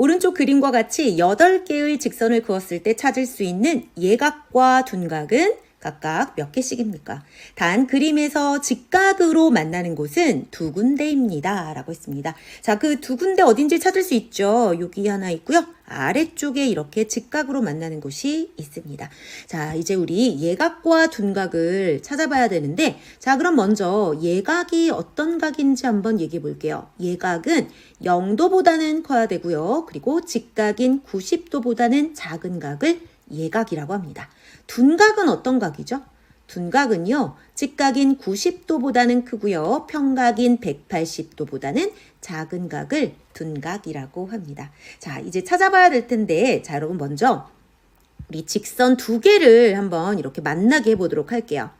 오른쪽 그림과 같이 8개의 직선을 그었을 때 찾을 수 있는 예각과 둔각은 각각 몇 개씩입니까? 단 그림에서 직각으로 만나는 곳은 두 군데입니다. 라고 했습니다. 자, 그 두 군데 어딘지 찾을 수 있죠. 여기 하나 있고요. 아래쪽에 이렇게 직각으로 만나는 곳이 있습니다. 자, 이제 우리 예각과 둔각을 찾아봐야 되는데, 자, 그럼 먼저 예각이 어떤 각인지 한번 얘기해 볼게요. 예각은 0도보다는 커야 되고요. 그리고 직각인 90도보다는 작은 각을 예각이라고 합니다. 둔각은 어떤 각이죠? 둔각은요, 직각인 90도보다는 크고요, 평각인 180도보다는 작은 각을 둔각이라고 합니다. 자, 이제 찾아봐야 될 텐데, 자, 여러분 먼저 우리 직선 두 개를 한번 이렇게 만나게 해보도록 할게요.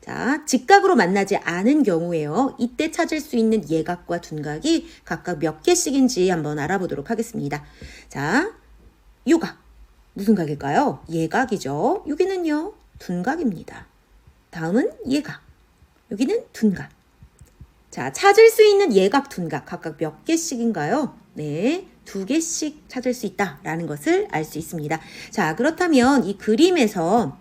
자, 직각으로 만나지 않은 경우에요. 이때 찾을 수 있는 예각과 둔각이 각각 몇 개씩인지 한번 알아보도록 하겠습니다. 자, 요각. 무슨 각일까요? 예각이죠. 여기는요, 둔각입니다. 다음은 예각. 여기는 둔각. 자, 찾을 수 있는 예각, 둔각 각각 몇 개씩인가요? 네, 두 개씩 찾을 수 있다라는 것을 알 수 있습니다. 자, 그렇다면 이 그림에서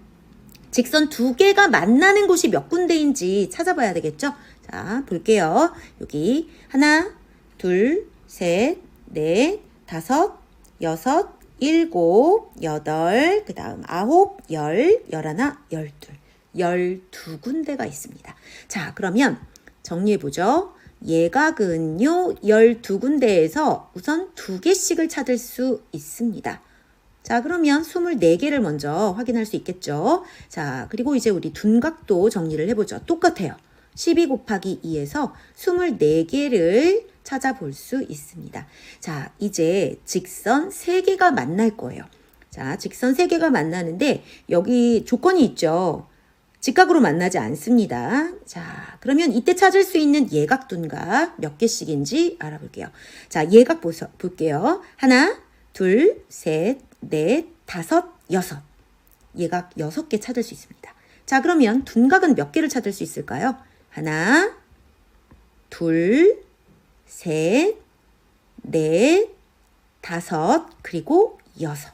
직선 두 개가 만나는 곳이 몇 군데인지 찾아봐야 되겠죠? 자, 볼게요. 여기 하나, 둘, 셋, 넷, 다섯, 여섯, 일곱, 여덟, 그 다음 아홉, 열, 열하나, 열둘, 열두 군데가 있습니다. 자, 그러면 정리해보죠. 예각은요, 열두 군데에서 우선 두 개씩을 찾을 수 있습니다. 자, 그러면 24개를 먼저 확인할 수 있겠죠. 자, 그리고 이제 우리 둔각도 정리를 해보죠. 똑같아요. 12 곱하기 2에서 24개를 찾아볼 수 있습니다. 자, 이제 직선 3개가 만날 거예요. 자, 직선 3개가 만나는데 여기 조건이 있죠. 직각으로 만나지 않습니다. 자, 그러면 이때 찾을 수 있는 예각 둔각 몇 개씩인지 알아볼게요. 자, 예각 보서, 볼게요. 하나, 둘, 셋, 넷, 다섯, 여섯. 예각 여섯 개 찾을 수 있습니다. 자, 그러면 둔각은 몇 개를 찾을 수 있을까요? 하나, 둘, 셋, 넷, 다섯, 그리고 여섯.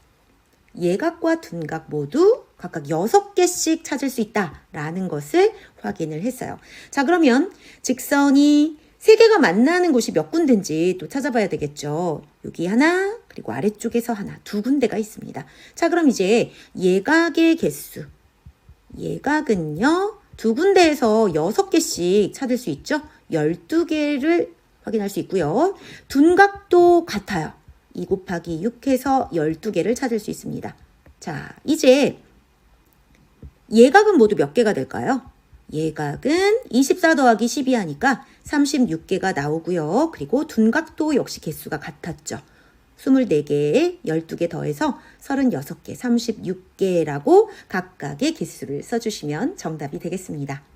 예각과 둔각 모두 각각 여섯 개씩 찾을 수 있다라는 것을 확인을 했어요. 자, 그러면 직선이 세 개가 만나는 곳이 몇 군데인지 또 찾아봐야 되겠죠. 여기 하나, 그리고 아래쪽에서 하나, 두 군데가 있습니다. 자, 그럼 이제 예각의 개수. 예각은요, 두 군데에서 여섯 개씩 찾을 수 있죠. 열두 개를 확인할 수 있고요. 둔각도 같아요. 2 곱하기 6해서 12개를 찾을 수 있습니다. 자, 이제 예각은 모두 몇 개가 될까요? 예각은 24 더하기 12 하니까 36개가 나오고요. 그리고 둔각도 역시 개수가 같았죠. 24개, 12개 더해서 36개, 36개라고 각각의 개수를 써주시면 정답이 되겠습니다.